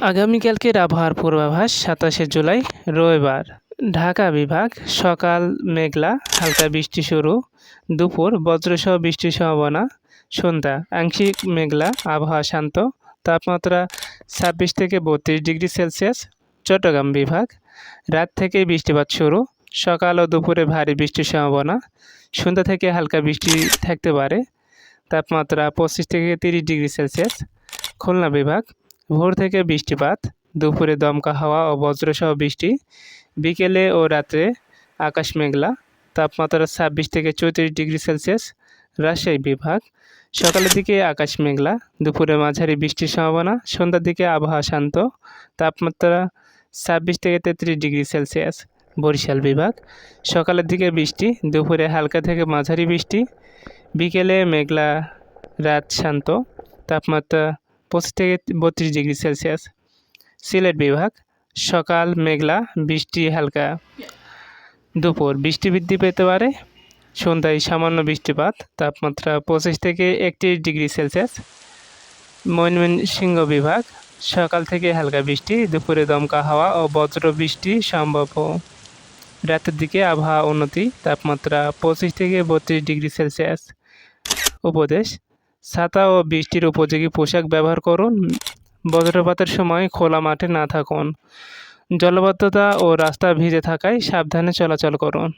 আগামীকালকের আবহাওয়ার পূর্বাভাস সাতাশে জুলাই, রবিবার। ঢাকা বিভাগ, সকাল মেঘলা, হালকা বৃষ্টি শুরু। দুপুর, বজ্রসহ বৃষ্টির সম্ভাবনা। সন্ধ্যা, আংশিক মেঘলা, আবহাওয়া শান্ত। তাপমাত্রা ছাব্বিশ থেকে বত্রিশ ডিগ্রি সেলসিয়াস। চট্টগ্রাম বিভাগ, রাত থেকে বৃষ্টিপাত শুরু। সকাল ও দুপুরে ভারী বৃষ্টির সম্ভাবনা। সন্ধ্যা থেকে হালকা বৃষ্টি থাকতে পারে। তাপমাত্রা পঁচিশ থেকে তিরিশ ডিগ্রি সেলসিয়াস। খুলনা বিভাগ ভোর থেকে বৃষ্টিপাত, দুপুরে দমকা হাওয়া ও বজ্রসহ বৃষ্টি, বিকেলে ও রাত্রে আকাশ মেঘলা, তাপমাত্রা ছাব্বিশ থেকে চৌত্রিশ ডিগ্রি সেলসিয়াস, রাজশাহী বিভাগ। সকালের দিকে আকাশ মেঘলা, দুপুরে মাঝারি বৃষ্টির সম্ভাবনা, সন্ধ্যার দিকে আবহাওয়া শান্ত, তাপমাত্রা ছাব্বিশ থেকে তেত্রিশ ডিগ্রি সেলসিয়াস, বরিশাল বিভাগ। সকালের দিকে বৃষ্টি, দুপুরে হালকা থেকে মাঝারি বৃষ্টি, বিকেলে মেঘলা, রাত শান্ত, তাপমাত্রা পঁচিশ থেকে বত্রিশ ডিগ্রি সেলসিয়াস। সিলেট বিভাগ, সকাল, মেঘলা, বৃষ্টি হালকা। দুপুর, বৃষ্টি বৃদ্ধি পেতে পারে। সন্ধ্যায় সামান্য বৃষ্টিপাত, তাপমাত্রা পঁচিশ থেকে একত্রিশ ডিগ্রি সেলসিয়াস। ময়মনসিংহ বিভাগ, সকাল থেকে হালকা বৃষ্টি, দুপুরে দমকা হাওয়া ও বজ্র বৃষ্টি সম্ভব। রাতের দিকে আবহাওয়া উন্নতি, তাপমাত্রা পঁচিশ থেকে বত্রিশ ডিগ্রি সেলসিয়াস। উপদেশ ছাতা ও বৃষ্টির উপযোগী পোশাক ব্যবহার করুন। বজ্রপাতের সময় খোলা মাঠে না থাকুন। জলবদ্ধতা ও রাস্তা ভিজে থাকায় সাবধানে চলাচল করুন।